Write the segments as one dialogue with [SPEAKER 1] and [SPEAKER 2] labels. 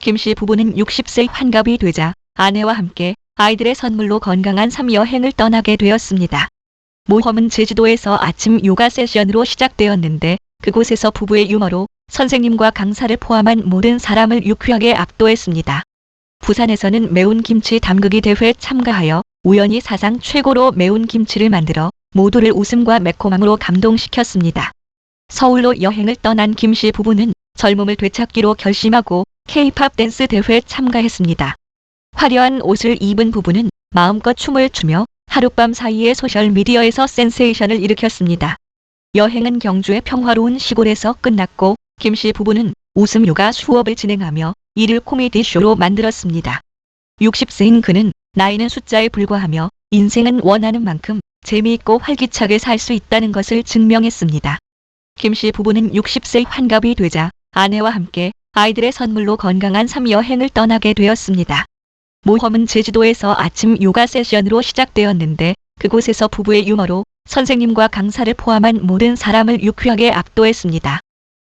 [SPEAKER 1] 김씨 부부는 60세 환갑이 되자 아내와 함께 아이들의 선물로 건강한 삶 여행을 떠나게 되었습니다. 모험은 제주도에서 아침 요가 세션으로 시작되었는데 그곳에서 부부의 유머로 선생님과 강사를 포함한 모든 사람을 유쾌하게 압도했습니다. 부산에서는 매운 김치 담그기 대회에 참가하여 우연히 사상 최고로 매운 김치를 만들어 모두를 웃음과 매콤함으로 감동시켰습니다. 서울로 여행을 떠난 김 씨 부부는 젊음을 되찾기로 결심하고 K-팝 댄스 대회에 참가했습니다. 화려한 옷을 입은 부부는 마음껏 춤을 추며 하룻밤 사이에 소셜미디어에서 센세이션을 일으켰습니다. 여행은 경주의 평화로운 시골에서 끝났고 김 씨 부부는 웃음 요가 수업을 진행하며 이를 코미디 쇼로 만들었습니다. 60세인 그는 나이는 숫자에 불과하며 인생은 원하는 만큼 재미있고 활기차게 살 수 있다는 것을 증명했습니다. 김 씨 부부는 60세 환갑이 되자 아내와 함께 아이들의 선물로 건강한 삶 여행을 떠나게 되었습니다. 모험은 제주도에서 아침 요가 세션으로 시작되었는데 그곳에서 부부의 유머로 선생님과 강사를 포함한 모든 사람을 유쾌하게 압도했습니다.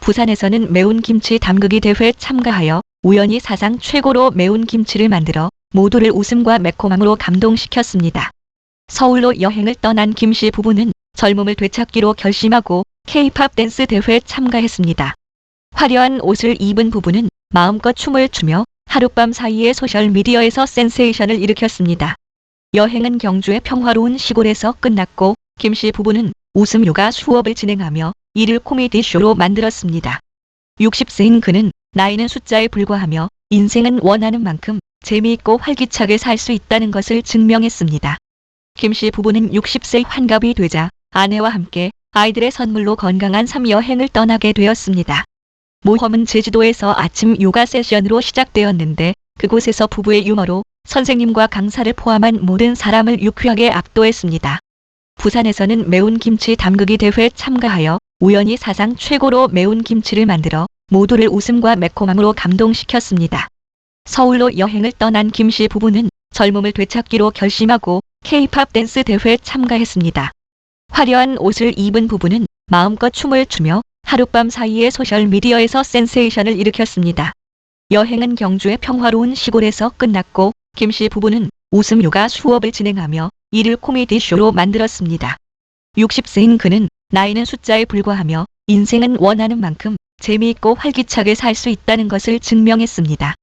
[SPEAKER 1] 부산에서는 매운 김치 담그기 대회에 참가하여 우연히 사상 최고로 매운 김치를 만들어 모두를 웃음과 매콤함으로 감동시켰습니다. 서울로 여행을 떠난 김씨 부부는 젊음을 되찾기로 결심하고 K-팝 댄스 대회에 참가했습니다. 화려한 옷을 입은 부부는 마음껏 춤을 추며 하룻밤 사이에 소셜미디어에서 센세이션을 일으켰습니다. 여행은 경주의 평화로운 시골에서 끝났고 김 씨 부부는 웃음 요가 수업을 진행하며 이를 코미디 쇼로 만들었습니다. 60세인 그는 나이는 숫자에 불과하며 인생은 원하는 만큼 재미있고 활기차게 살 수 있다는 것을 증명했습니다. 김 씨 부부는 60세 환갑이 되자 아내와 함께 아이들의 선물로 건강한 삶 여행을 떠나게 되었습니다. 모험은 제주도에서 아침 요가 세션으로 시작되었는데 그곳에서 부부의 유머로 선생님과 강사를 포함한 모든 사람을 유쾌하게 압도했습니다. 부산에서는 매운 김치 담그기 대회에 참가하여 우연히 사상 최고로 매운 김치를 만들어 모두를 웃음과 매콤함으로 감동시켰습니다. 서울로 여행을 떠난 김씨 부부는 젊음을 되찾기로 결심하고 K-팝 댄스 대회에 참가했습니다. 화려한 옷을 입은 부부는 마음껏 춤을 추며 하룻밤 사이에 소셜미디어에서 센세이션을 일으켰습니다. 여행은 경주의 평화로운 시골에서 끝났고 김씨 부부는 웃음 요가 수업을 진행하며 이를 코미디 쇼로 만들었습니다. 60세인 그는 나이는 숫자에 불과하며 인생은 원하는 만큼 재미있고 활기차게 살 수 있다는 것을 증명했습니다.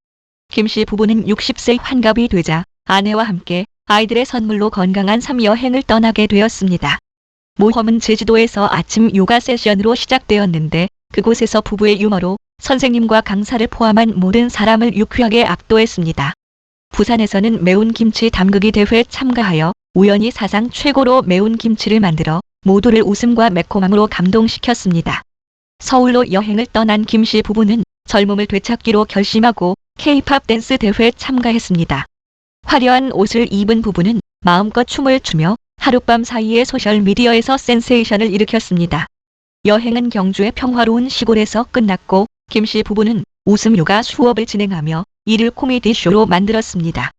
[SPEAKER 1] 김씨 부부는 60세 환갑이 되자 아내와 함께 아이들의 선물로 건강한 삶 여행을 떠나게 되었습니다. 모험은 제주도에서 아침 요가 세션으로 시작되었는데 그곳에서 부부의 유머로 선생님과 강사를 포함한 모든 사람을 유쾌하게 압도했습니다. 부산에서는 매운 김치 담그기 대회에 참가하여 우연히 사상 최고로 매운 김치를 만들어 모두를 웃음과 매콤함으로 감동시켰습니다. 서울로 여행을 떠난 김씨 부부는 젊음을 되찾기로 결심하고 K-팝 댄스 대회에 참가했습니다. 화려한 옷을 입은 부부는 마음껏 춤을 추며 하룻밤 사이에 소셜미디어에서 센세이션을 일으켰습니다. 여행은 경주의 평화로운 시골에서 끝났고 김 씨 부부는 웃음 요가 수업을 진행하며 이를 코미디 쇼로 만들었습니다.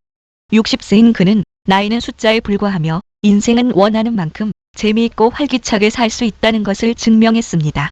[SPEAKER 1] 60세인 그는 나이는 숫자에 불과하며 인생은 원하는 만큼 재미있고 활기차게 살 수 있다는 것을 증명했습니다.